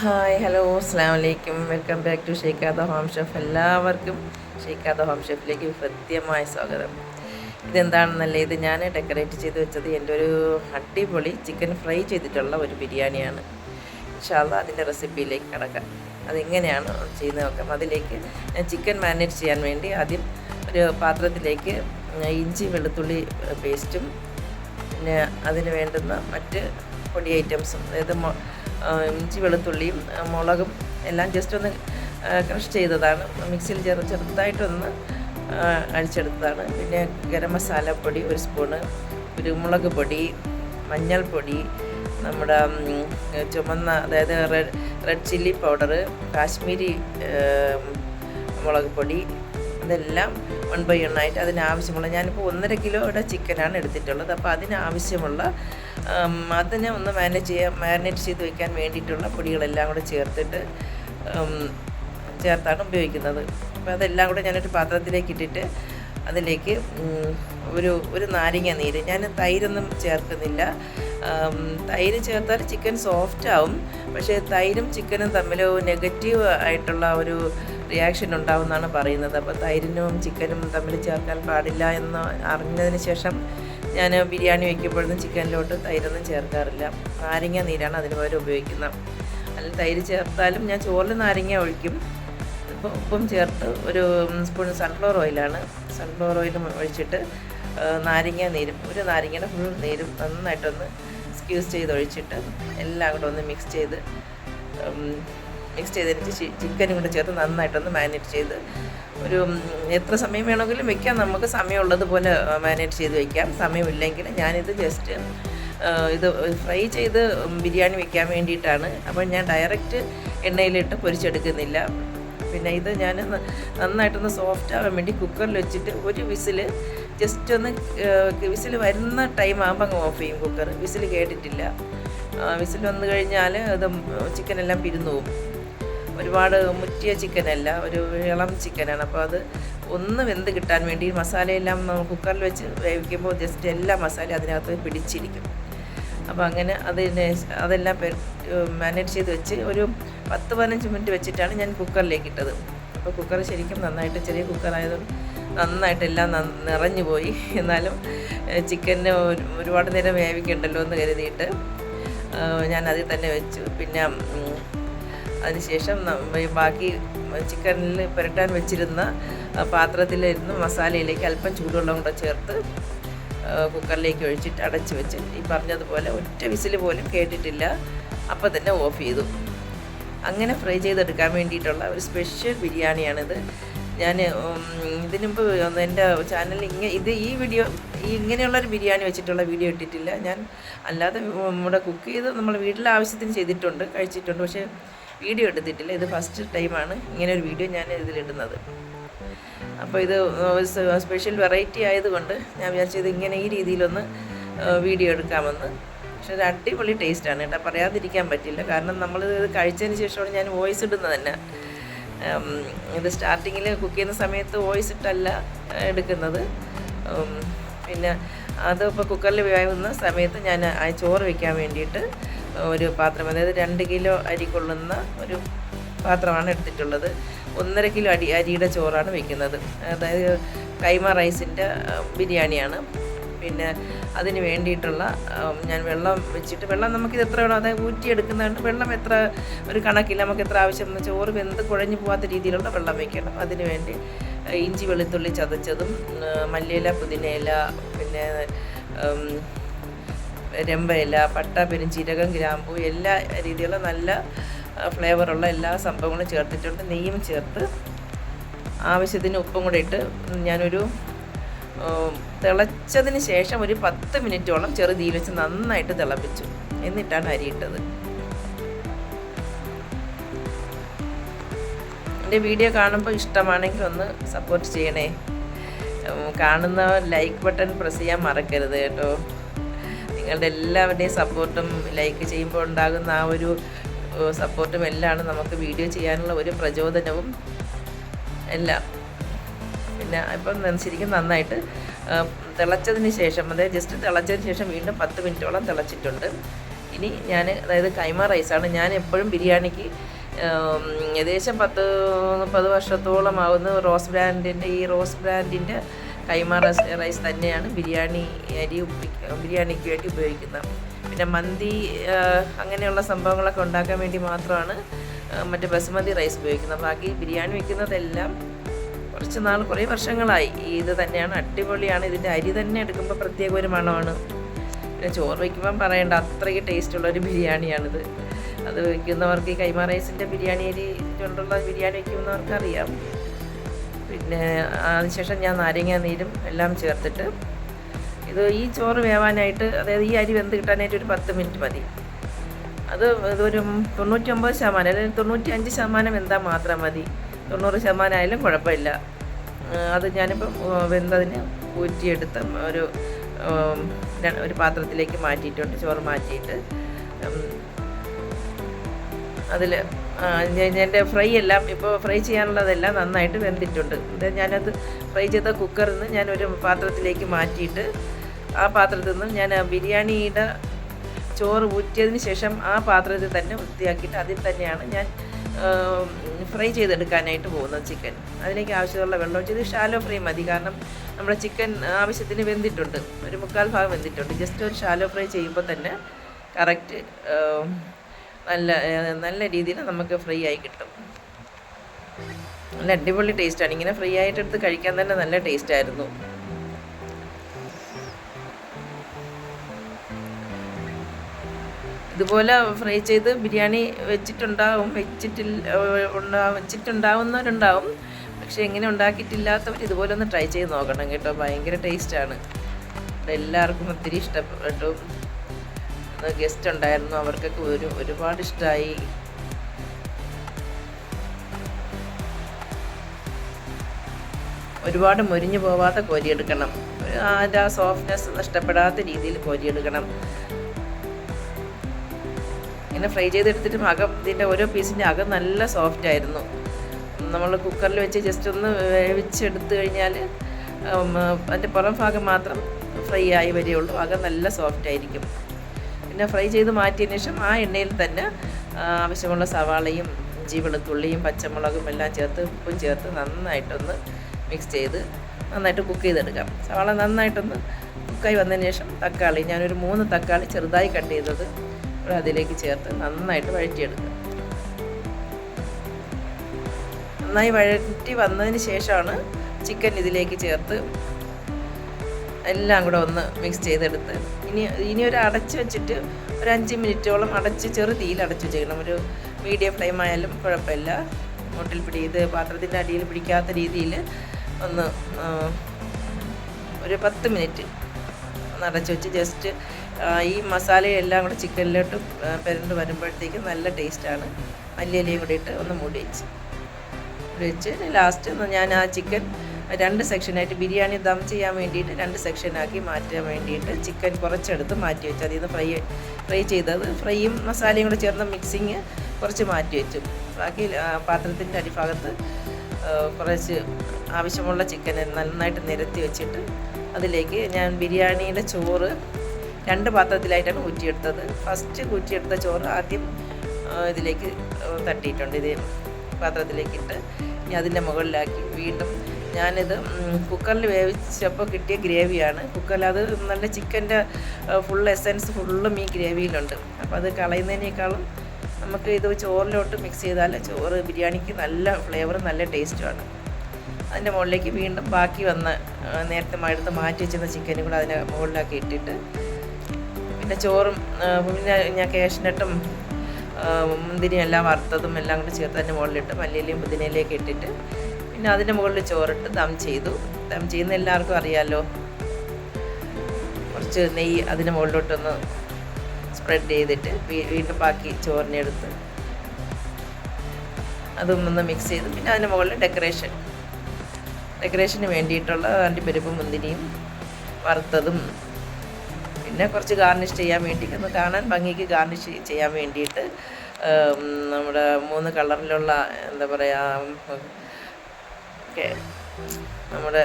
Hi hello അസ്സാം വലൈക്കും welcome back to Shaikhada home chef എല്ലാവർക്കും. ഷെയ്ഖാദ ഹോം ഷെഫിലേക്ക് ഹൃദ്യമായ സ്വാഗതം. ഇതെന്താണെന്നല്ല ഇത് ഞാൻ ഡെക്കറേറ്റ് ചെയ്ത് വെച്ചത് എന്റെ ഒരു അടിപൊളി ചിക്കൻ ഫ്രൈ ചെയ്തിട്ടുള്ള ഒരു ബിരിയാണിയാണ്. ഇൻഷാല്ല അതിന്റെ റെസിപ്പിയിലേക്ക് കിടക്കാം. അതെങ്ങനെയാണ് ചെയ്യുന്നത് നോക്കാം. അതിലേക്ക് ഞാൻ ചിക്കൻ മാരിനേറ്റ് ചെയ്യാൻ വേണ്ടി ആദ്യം ഒരു പാത്രത്തിലേക്ക് ഇഞ്ചി വെളുത്തുള്ളി പേസ്റ്റും പിന്നെ അതിന് വേണ്ടുന്ന മറ്റ് പൊടി ഐറ്റംസും അതായത് ഇഞ്ചി വെളുത്തുള്ളിയും മുളകും എല്ലാം ജസ്റ്റ് ഒന്ന് ക്രഷ് ചെയ്തതാണ്. മിക്സിയിൽ ചെറു ചെറുതായിട്ടൊന്ന് അഴിച്ചെടുത്തതാണ്. പിന്നെ ഗരം മസാലപ്പൊടി ഒരു സ്പൂണ് കുരുമുളക് പൊടി മഞ്ഞൾപ്പൊടി നമ്മുടെ ചുമന്ന അതായത് red red chilli powder Kashmiri മുളക് പൊടി അതെല്ലാം വൺ ബൈ വൺ ആയിട്ട് അതിനാവശ്യമുള്ള ഞാനിപ്പോൾ ഒന്നര കിലോയുടെ ചിക്കനാണ് എടുത്തിട്ടുള്ളത്. അപ്പോൾ അതിനാവശ്യമുള്ള അതിനെ ഒന്ന് മാനേജ് ചെയ്യാൻ മാരിനേറ്റ് ചെയ്ത് വെക്കാൻ വേണ്ടിയിട്ടുള്ള പൊടികളെല്ലാം കൂടെ ചേർത്തിട്ട് ചേർത്താണ് ഉപയോഗിക്കുന്നത്. അപ്പോൾ അതെല്ലാം കൂടെ ഞാനൊരു പാത്രത്തിലേക്ക് ഇട്ടിട്ട് അതിലേക്ക് ഒരു ഒരു നാരങ്ങ നീര്. ഞാൻ തൈരൊന്നും ചേർക്കുന്നില്ല. തൈര് ചേർത്താൽ ചിക്കൻ സോഫ്റ്റ് ആവും. പക്ഷേ തൈരും ചിക്കനും തമ്മിൽ നെഗറ്റീവ് ആയിട്ടുള്ള ഒരു റിയാക്ഷൻ ഉണ്ടാവുമെന്നാണ് പറയുന്നത്. അപ്പോൾ തൈരിനും ചിക്കനും തമ്മിൽ ചേർക്കാൻ പാടില്ല എന്ന് അറിഞ്ഞതിന് ശേഷം ഞാൻ ബിരിയാണി വയ്ക്കുമ്പോഴൊന്നും ചിക്കനിലോട്ട് തൈരൊന്നും ചേർക്കാറില്ല. നാരങ്ങ നീരാണ് അതിന് പകരം ഉപയോഗിക്കുന്നത്. അതിൽ തൈര് ചേർത്താലും ഞാൻ ചോറിൽ നാരങ്ങ ഒഴിക്കും. ഉപ്പ് ചേർത്ത് ഒരു സ്പൂൺ സൺഫ്ലവർ ഓയിലാണ് സൺഫ്ലവർ ഓയിൽ ഒഴിച്ചിട്ട് നാരങ്ങ നീരും ഒരു നാരങ്ങയുടെ ഫുൾ നീരും നന്നായിട്ടൊന്ന് സ്ക്യൂസ് ചെയ്ത് ഒഴിച്ചിട്ട് എല്ലാം കൂടെ ഒന്ന് മിക്സ് ചെയ്ത് മിക്സ് ചെയ്തിട്ട് ചിക്കനും കൂടെ ചേർത്ത് നന്നായിട്ടൊന്ന് മാരിനേറ്റ് ചെയ്ത് ഒരു എത്ര സമയം വേണമെങ്കിലും വെക്കാം. നമുക്ക് സമയമുള്ളതുപോലെ മാനേജ് ചെയ്ത് വെക്കാം. സമയമില്ലെങ്കിൽ ഞാനിത് ജസ്റ്റ് ഇത് ഫ്രൈ ചെയ്ത് ബിരിയാണി വെക്കാൻ വേണ്ടിയിട്ടാണ്. അപ്പോൾ ഞാൻ ഡയറക്റ്റ് എണ്ണയിലിട്ട് പൊരിച്ചെടുക്കുന്നില്ല. പിന്നെ ഇത് ഞാൻ നന്നായിട്ടൊന്ന് സോഫ്റ്റ് ആവാൻ വേണ്ടി കുക്കറിൽ വെച്ചിട്ട് ഒരു വിസിൽ ജസ്റ്റ് ഒന്ന് വിസിൽ വരുന്ന ടൈം ആകുമ്പോൾ അങ്ങ് ഓഫ് ചെയ്യും കുക്കർ വിസിൽ കേട്ടിട്ടില്ല. വിസിൽ വന്നു കഴിഞ്ഞാൽ അത് ചിക്കനെല്ലാം പിരിന്നു പോകും. ഒരുപാട് മുറ്റിയ ചിക്കനല്ല ഒരു ഇളം ചിക്കനാണ്. അപ്പോൾ അത് ഒന്ന് വെന്ത് കിട്ടാൻ വേണ്ടി മസാലയെല്ലാം കുക്കറിൽ വെച്ച് വേവിക്കുമ്പോൾ ജസ്റ്റ് എല്ലാ മസാലയും അതിനകത്ത് പിടിച്ചിരിക്കും. അപ്പോൾ അങ്ങനെ അതിനെ അതെല്ലാം മാനേജ് ചെയ്ത് വെച്ച് ഒരു പത്ത് പതിനഞ്ച് മിനിറ്റ് വെച്ചിട്ടാണ് ഞാൻ കുക്കറിലേക്ക് ഇട്ടത്. അപ്പോൾ കുക്കർ ശരിക്കും നന്നായിട്ട് ചെറിയ കുക്കറായതുകൊണ്ട് നന്നായിട്ട് എല്ലാം നിറഞ്ഞു പോയി. എന്നാലും ചിക്കന് ഒരുപാട് നേരം വേവിക്കണ്ടല്ലോ എന്ന് കരുതിയിട്ട് ഞാൻ അതിൽ തന്നെ വെച്ചു. പിന്നെ അതിനുശേഷം ബാക്കി ചിക്കനിൽ പുരട്ടാൻ വെച്ചിരുന്ന പാത്രത്തിലിരുന്ന് മസാലയിലേക്ക് അല്പം ചൂടുവെള്ളം കൂടെ ചേർത്ത് കുക്കറിലേക്ക് ഒഴിച്ചിട്ട് അടച്ച് വെച്ച് ഈ പറഞ്ഞതുപോലെ ഒറ്റ വിസിൽ പോലും കേട്ടിട്ടില്ല. അപ്പം തന്നെ ഓഫ് ചെയ്തു. അങ്ങനെ ഫ്രൈ ചെയ്തെടുക്കാൻ വേണ്ടിയിട്ടുള്ള ഒരു സ്പെഷ്യൽ ബിരിയാണിയാണിത്. ഞാൻ ഇതിനു മുമ്പ് എന്റെ ചാനലിൽ ഇങ്ങനെ ഇത് ഈ വീഡിയോ ഇങ്ങനെയുള്ളൊരു ബിരിയാണി വെച്ചിട്ടുള്ള വീഡിയോ ഇട്ടിട്ടില്ല. ഞാൻ അല്ലാതെ നമ്മുടെ കുക്ക് ചെയ്ത് നമ്മൾ വീട്ടിലെ ആവശ്യത്തിന് ചെയ്തിട്ടുണ്ട് കഴിച്ചിട്ടുണ്ട്. പക്ഷേ വീഡിയോ എടുത്തിട്ടില്ല. ഇത് ഫസ്റ്റ് ടൈമാണ് ഇങ്ങനെ ഒരു വീഡിയോ ഞാൻ ഇതിലിടുന്നത്. അപ്പോൾ ഇത് സ്പെഷ്യൽ വെറൈറ്റി ആയതുകൊണ്ട് ഞാൻ വിചാരിച്ചത് ഇങ്ങനെ ഈ രീതിയിലൊന്ന് വീഡിയോ എടുക്കാമെന്ന്. പക്ഷെ ഒരു അടിപൊളി ടേസ്റ്റാണ് കേട്ടോ. പറയാതിരിക്കാൻ പറ്റില്ല. കാരണം നമ്മൾ ഇത് കഴിച്ചതിന് ശേഷമാണ് ഞാൻ വോയിസ് ഇടുന്നത് തന്നെ. ഇത് സ്റ്റാർട്ടിങ്ങിൽ കുക്ക് ചെയ്യുന്ന സമയത്ത് വോയിസ് ഇട്ടല്ല എടുക്കുന്നത്. പിന്നെ അത് ഇപ്പോൾ കുക്കറിൽ വേവുന്ന സമയത്ത് ഞാൻ ആ ചോറ് വയ്ക്കാൻ വേണ്ടിയിട്ട് ഒരു പാത്രം അതായത് രണ്ട് കിലോ അരി കൊള്ളുന്ന ഒരു പാത്രമാണ് എടുത്തിട്ടുള്ളത്. ഒന്നര കിലോ അരി അരിയുടെ ചോറാണ് വയ്ക്കുന്നത് അതായത് കൈമ റൈസിന്റെ ബിരിയാണിയാണ്. പിന്നെ അതിന് വേണ്ടിയിട്ടുള്ള ഞാൻ വെള്ളം വെച്ചിട്ട് വെള്ളം നമുക്കിത് എത്ര വേണം അതായത് ഊറ്റിയെടുക്കുന്നതുകൊണ്ട് വെള്ളം എത്ര ഒരു കണക്കില്ല. നമുക്ക് എത്ര ആവശ്യം ചോറ് വെന്ത് കുഴഞ്ഞു പോകാത്ത രീതിയിലുള്ള വെള്ളം വയ്ക്കണം അതിന് വേണ്ടി ഇഞ്ചി വെളുത്തുള്ളി ചതച്ചതും മല്ലിയില പുതിനയില പിന്നെ രമ്പയില പട്ട പെരുംജീരകം ഗ്രാമ്പു എല്ലാ രീതിയിലുള്ള നല്ല ഫ്ലേവറുള്ള എല്ലാ സംഭവങ്ങളും ചേർത്തിട്ടുണ്ട്. നെയ്യും ചേർത്ത് ആവശ്യത്തിന് ഉപ്പും കൂടെ ഇട്ട് ഞാനൊരു തിളച്ചതിന് ശേഷം ഒരു പത്ത് മിനിറ്റോളം ചെറുതീയിൽ വെച്ച് നന്നായിട്ട് തിളപ്പിച്ചു. എന്നിട്ടാണ് അരി ഇട്ടത്. എന്റെ വീഡിയോ കാണുമ്പോൾ ഇഷ്ടമാണെങ്കിൽ ഒന്ന് സപ്പോർട്ട് ചെയ്യണേ. കാണുന്ന ലൈക്ക് ബട്ടൺ പ്രസ് ചെയ്യാൻ മറക്കരുത് കേട്ടോ. നിങ്ങളുടെ എല്ലാവരുടെയും സപ്പോർട്ടും ലൈക്ക് ചെയ്യുമ്പോൾ ഉണ്ടാകുന്ന ആ ഒരു സപ്പോർട്ടും എല്ലാമാണ് നമുക്ക് വീഡിയോ ചെയ്യാനുള്ള ഒരു പ്രചോദനവും എല്ലാം. ഇപ്പം ശരിക്കും നന്നായിട്ട് തിളച്ചതിന് ശേഷം അതായത് ജസ്റ്റ് തിളച്ചതിന് ശേഷം വീണ്ടും പത്ത് മിനിറ്റോളം തിളച്ചിട്ടുണ്ട്. ഇനി ഞാൻ അതായത് കൈമ റൈസാണ്. ഞാൻ എപ്പോഴും ബിരിയാണിക്ക് ഏകദേശം പത്ത് മുപ്പത് വർഷത്തോളം ആവുന്ന റോസ് ബ്രാൻഡിന്റെ ഈ റോസ് ബ്രാൻഡിന്റെ കൈമ റൈസ് റൈസ് തന്നെയാണ് ബിരിയാണി അരി ബിരിയാണിക്ക് വേണ്ടി ഉപയോഗിക്കുന്നത്. പിന്നെ മന്തി അങ്ങനെയുള്ള സംഭവങ്ങളൊക്കെ ഉണ്ടാക്കാൻ വേണ്ടി മാത്രമാണ് മറ്റേ ബസുമതി റൈസ് ഉപയോഗിക്കുന്നത്. ബാക്കി ബിരിയാണി വെക്കുന്നതെല്ലാം കുറച്ച് നാൾ കുറേ വർഷങ്ങളായി. ഇത് തന്നെയാണ് അടിപൊളിയാണ്. ഇതിന്റെ അരി തന്നെ എടുക്കുമ്പോൾ പ്രത്യേക ഒരു മണമാണ്. പിന്നെ ചോറ് വയ്ക്കുമ്പം പറയേണ്ട അത്രയ്ക്ക് ടേസ്റ്റുള്ള ഒരു ബിരിയാണിയാണിത്. അത് വയ്ക്കുന്നവർക്ക് ഈ കൈമാ റൈസിന്റെ ബിരിയാണി അരി കൊണ്ടുള്ള ബിരിയാണി വയ്ക്കുന്നവർക്ക് അറിയാം. പിന്നെ അതിനുശേഷം ഞാൻ നാരങ്ങ നീരും എല്ലാം ചേർത്തിട്ട് ഇത് ഈ ചോറ് വേവാനായിട്ട് അതായത് ഈ അരി വെന്ത് കിട്ടാനായിട്ട് ഒരു പത്ത് മിനിറ്റ് മതി. അത് ഇതൊരു തൊണ്ണൂറ്റി ഒമ്പത് ശതമാനം അല്ലെങ്കിൽ തൊണ്ണൂറ്റി അഞ്ച് ശതമാനം വെന്താൽ മാത്രം മതി. തൊണ്ണൂറ് ശതമാനം ആയാലും കുഴപ്പമില്ല അത് ഞാനിപ്പം വെന്തതിന് ഊറ്റിയെടുത്ത് ഒരു ഒരു പാത്രത്തിലേക്ക് മാറ്റിയിട്ടുണ്ട് ചോറ് മാറ്റിയിട്ട്. അതിൽ എന്റെ ഫ്രൈ എല്ലാം ഇപ്പോൾ ഫ്രൈ ചെയ്യാനുള്ളതെല്ലാം നന്നായിട്ട് വെന്തിട്ടുണ്ട്. ഞാനത് ഫ്രൈ ചെയ്ത കുക്കറിൽ നിന്ന് ഞാനൊരു പാത്രത്തിലേക്ക് മാറ്റിയിട്ട് ആ പാത്രത്തിൽ നിന്ന് ഞാൻ ബിരിയാണിയുടെ ചോറ് ഊറ്റിയതിന് ശേഷം ആ പാത്രത്തിൽ തന്നെ വൃത്തിയാക്കിയിട്ട് അതിൽ തന്നെയാണ് ഞാൻ ഫ്രൈ ചെയ്തെടുക്കാനായിട്ട് പോകുന്നത് ചിക്കൻ അതിലേക്ക് ആവശ്യമുള്ള വെള്ളം ഒഴിച്ചത് ഷാലോ ഫ്രൈ മതി. കാരണം നമ്മുടെ ചിക്കൻ ആവശ്യത്തിന് വെന്തിട്ടുണ്ട്. ഒരു മുക്കാൽ ഭാഗം വെന്തിട്ടുണ്ട്. ജസ്റ്റ് ഒരു ഷാലോ ഫ്രൈ ചെയ്യുമ്പോൾ തന്നെ കറക്റ്റ് നല്ല നല്ല രീതിയിൽ നമുക്ക് ഫ്രൈ ആയി കിട്ടും. നല്ല അടിപൊളി ടേസ്റ്റാണ് ഇങ്ങനെ ഫ്രീ ആയിട്ട് എടുത്ത് കഴിക്കാൻ തന്നെ നല്ല ടേസ്റ്റ് ഇതുപോലെ ഫ്രൈ ചെയ്ത് ബിരിയാണി വെച്ചിട്ടുണ്ടാവും വെച്ചിട്ടില്ല ഉണ്ടാ വെച്ചിട്ടുണ്ടാവുന്നവരുണ്ടാവും. പക്ഷെ എങ്ങനെ ഉണ്ടാക്കിയിട്ടില്ലാത്തവർ ഇതുപോലെ ഒന്ന് ട്രൈ ചെയ്ത് നോക്കണം കേട്ടോ. ഭയങ്കര ടേസ്റ്റാണ്. എല്ലാവർക്കും ഒത്തിരി ഇഷ്ടപ്പെട്ടു. ഗസ്റ്റ് ഉണ്ടായിരുന്നു. അവർക്കൊക്കെ ഒരു ഒരുപാട് ഇഷ്ടമായി ഒരുപാട് മുരിഞ്ഞു പോവാതെ കോരിയെടുക്കണം അതിന്റെ ആ സോഫ്റ്റ്നെസ് നഷ്ടപ്പെടാത്ത രീതിയിൽ കോരിയെടുക്കണം ഇങ്ങനെ ഫ്രൈ ചെയ്തെടുത്തിട്ടും അകം ഇതിന്റെ ഓരോ പീസിന്റെ അകം നല്ല സോഫ്റ്റ് ആയിരുന്നു. നമ്മൾ കുക്കറിൽ വെച്ച് ജസ്റ്റ് ഒന്ന് വേവിച്ചെടുത്തു കഴിഞ്ഞാൽ അതിന്റെ പുറം ഭാഗം മാത്രം ഫ്രൈ ആയി വരികയുള്ളൂ. അകം നല്ല സോഫ്റ്റ് ആയിരിക്കും. പിന്നെ ഫ്രൈ ചെയ്ത് മാറ്റിയതിന് ശേഷം ആ എണ്ണയിൽ തന്നെ ആവശ്യമുള്ള സവാളയും ഇഞ്ചി വെളുത്തുള്ളിയും പച്ചമുളകും എല്ലാം ചേർത്ത് ഉപ്പും ചേർത്ത് നന്നായിട്ടൊന്ന് മിക്സ് ചെയ്ത് നന്നായിട്ട് കുക്ക് ചെയ്തെടുക്കാം. സവാള നന്നായിട്ടൊന്ന് കുക്കായി വന്നതിന് ശേഷം തക്കാളി. ഞാനൊരു മൂന്ന് തക്കാളി ചെറുതായി കട്ട് ചെയ്തത്. അതിലേക്ക് ചേർത്ത് നന്നായിട്ട് വഴറ്റിയെടുക്കുക. നന്നായി വഴറ്റി വന്നതിന് ശേഷമാണ് ചിക്കൻ ഇതിലേക്ക് ചേർത്ത് എല്ലാം കൂടെ ഒന്ന് മിക്സ് ചെയ്തെടുത്ത്. ഇനി ഇനി ഒരു അടച്ച് വെച്ചിട്ട് ഒരു അഞ്ച് മിനിറ്റോളം അടച്ച് ചെറു തീയിൽ അടച്ച് വെച്ചേക്കണം. ഒരു മീഡിയം ഫ്ലെയിം ആയാലും കുഴപ്പമില്ല. മുട്ടിൽ പിടി ഇത് പാത്രത്തിന്റെ അടിയിൽ പിടിക്കാത്ത രീതിയിൽ ഒന്ന് ഒരു പത്ത് മിനിറ്റ് ഒന്ന് അടച്ച് വെച്ച് ജസ്റ്റ് ഈ മസാലയെല്ലാം കൂടെ ചിക്കനിലോട്ട് പെരണ്ട് വരുമ്പോഴത്തേക്ക് നല്ല ടേസ്റ്റാണ്. മല്ലിയിലയും കൂടി ഇട്ട് ഒന്ന് മൂടി വെച്ച്. വെച്ച് ലാസ്റ്റ് ഞാൻ ആ ചിക്കൻ രണ്ട് സെക്ഷനായിട്ട് ബിരിയാണി ദം ചെയ്യാൻ വേണ്ടിയിട്ട് രണ്ട് സെക്ഷനാക്കി മാറ്റാൻ വേണ്ടിയിട്ട് ചിക്കൻ കുറച്ചെടുത്ത് മാറ്റി വെച്ചു. അതിൽ നിന്ന് ഫ്രൈ ഫ്രൈ ചെയ്തത് ഫ്രൈയും മസാലയും കൂടെ ചേർന്ന മിക്സിങ് കുറച്ച് മാറ്റി വെച്ചു. ബാക്കി പാത്രത്തിന്റെ അടിഭാഗത്ത് കുറച്ച് ആവശ്യമുള്ള ചിക്കൻ നന്നായിട്ട് നിരത്തി വെച്ചിട്ട് അതിലേക്ക് ഞാൻ ബിരിയാണിയുടെ ചോറ് രണ്ട് പാത്രത്തിലായിട്ടാണ് ഊറ്റിയെടുത്തത്. ഫസ്റ്റ് ഊറ്റിയെടുത്ത ചോറ് ആദ്യം ഇതിലേക്ക് തട്ടിയിട്ടുണ്ട്. ഇതേ പാത്രത്തിലേക്കിട്ട് ഇനി അതിന്റെ മുകളിലാക്കി വീണ്ടും ഞാനിത് കുക്കറിൽ വേവിച്ചപ്പോൾ കിട്ടിയ ഗ്രേവിയാണ്. കുക്കറിൽ അത് നല്ല ചിക്കന്റെ ഫുൾ എസൻസ് ഫുള്ളും ഈ ഗ്രേവിയിലുണ്ട്. അപ്പോൾ അത് കളയുന്നതിനേക്കാളും നമുക്ക് ഇത് ചോറിലോട്ട് മിക്സ് ചെയ്താൽ ചോറ് ബിരിയാണിക്ക് നല്ല ഫ്ലേവറും നല്ല ടേസ്റ്റുമാണ് അതിന്റെ മുകളിലേക്ക് വീണ്ടും ബാക്കി വന്ന നേരത്തെ മാറ്റി വെച്ചിരുന്ന ചിക്കനും കൂടെ അതിന്റെ മുകളിലാക്കി ഇട്ടിട്ട് പിന്നെ ചോറും പിന്നെ ഞാൻ കേഷനട്ടും മുന്തിരിയും എല്ലാം വറുത്തതും എല്ലാം കൂടി ചേർത്ത് അതിന്റെ മുകളിലിട്ട് മല്ലിയിലയും പുതിനയിലേക്ക് ഇട്ടിട്ട് പിന്നെ അതിന്റെ മുകളിൽ ചോറിട്ട് ദം ചെയ്തു. ദം ചെയ്യുന്ന എല്ലാവർക്കും അറിയാമല്ലോ കുറച്ച് നെയ്യ് അതിന്റെ മുകളിലോട്ടൊന്ന് സ്പ്രെഡ് ചെയ്തിട്ട് വീണ്ടും ബാക്കി ചോറിനെടുത്ത് അതും ഒന്ന് മിക്സ് ചെയ്ത് പിന്നെ അതിന്റെ മുകളിൽ ഡെക്കറേഷൻ ഡെക്കറേഷന് വേണ്ടിയിട്ടുള്ള അണ്ടിപ്പരിപ്പും മുന്തിരിയും വറുത്തതും പിന്നെ കുറച്ച് ഗാർണിഷ് ചെയ്യാൻ വേണ്ടി ഒന്ന് കാണാൻ ഭംഗിക്ക് ഗാർണിഷ് ചെയ്യാൻ വേണ്ടിയിട്ട് നമ്മുടെ മൂന്ന് കളറിലുള്ള എന്താ ഒക്കെ നമ്മുടെ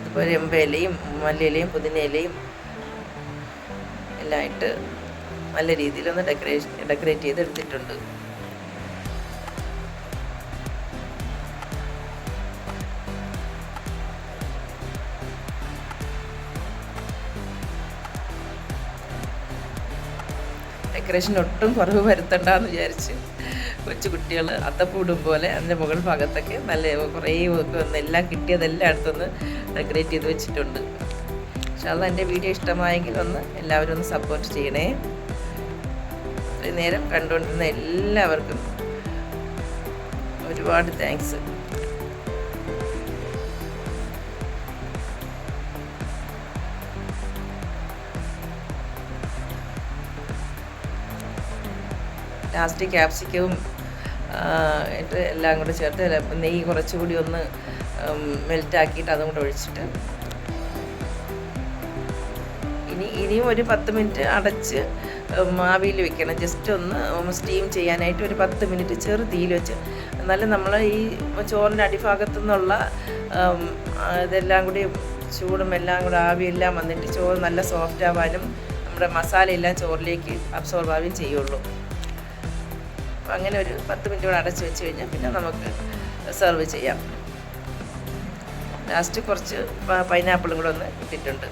ഇത് ഒരു എമ്പയിലയും മല്ലിയിലയും പുതിനയിലയും എല്ലാം ഇട്ട് നല്ല രീതിയിലൊന്ന് ഡെക്കറേഷൻ ഡെക്കറേറ്റ് ചെയ്തെടുത്തിട്ടുണ്ട്. ഡെക്കറേഷൻ ഒട്ടും കുറവ് വരുത്തണ്ടെന്ന് വിചാരിച്ച് കൊച്ചു കുട്ടികൾ അത്തപ്പൂടും പോലെ അതിന്റെ മുകൾ ഭാഗത്തൊക്കെ നല്ല കുറേ എല്ലാം കിട്ടിയതെല്ലാം അടുത്തൊന്ന് ഡെക്കറേറ്റ് ചെയ്ത് വെച്ചിട്ടുണ്ട്. പക്ഷെ അത് എന്റെ വീഡിയോ ഇഷ്ടമായെങ്കിൽ ഒന്ന് എല്ലാവരും ഒന്ന് സപ്പോർട്ട് ചെയ്യണേ. നേരം കണ്ടുകൊണ്ടിരുന്ന എല്ലാവർക്കും ഒരുപാട് താങ്ക്സ് ലാസ്റ്റ് ക്യാപ്സിക്കവും ഇട്ട് എല്ലാം കൂടെ ചേർത്ത് നെയ്യ് കുറച്ചുകൂടി ഒന്ന് മെൽറ്റാക്കിയിട്ട് അതും കൂടെ ഒഴിച്ചിട്ട്. ഇനി ഇനിയും ഒരു പത്ത് മിനിറ്റ് അടച്ച് ആവിയിൽ വെക്കണം. ജസ്റ്റ് ഒന്ന് സ്റ്റീം ചെയ്യാനായിട്ട് ഒരു പത്ത് മിനിറ്റ് ചെറു തീയിൽ വെച്ച്. എന്നാലും നമ്മൾ ഈ ചോറിന്റെ അടിഭാഗത്തു നിന്നുള്ള ഇതെല്ലാം കൂടി ചൂടും എല്ലാം കൂടെ ആവിയെല്ലാം വന്നിട്ട് ചോറ് നല്ല സോഫ്റ്റ് ആവാനും നമ്മുടെ മസാലയെല്ലാം ചോറിലേക്ക് അബ്സോർബ് ആവുകയും ചെയ്യുള്ളൂ. അങ്ങനെ ഒരു പത്ത് മിനിറ്റ് കൂടെ അടച്ച് വെച്ച് കഴിഞ്ഞാൽ പിന്നെ നമുക്ക് സെർവ് ചെയ്യാം. ലാസ്റ്റ് കുറച്ച് പൈനാപ്പിളും കൂടെ ഒന്ന് ഇട്ടിട്ടുണ്ട്.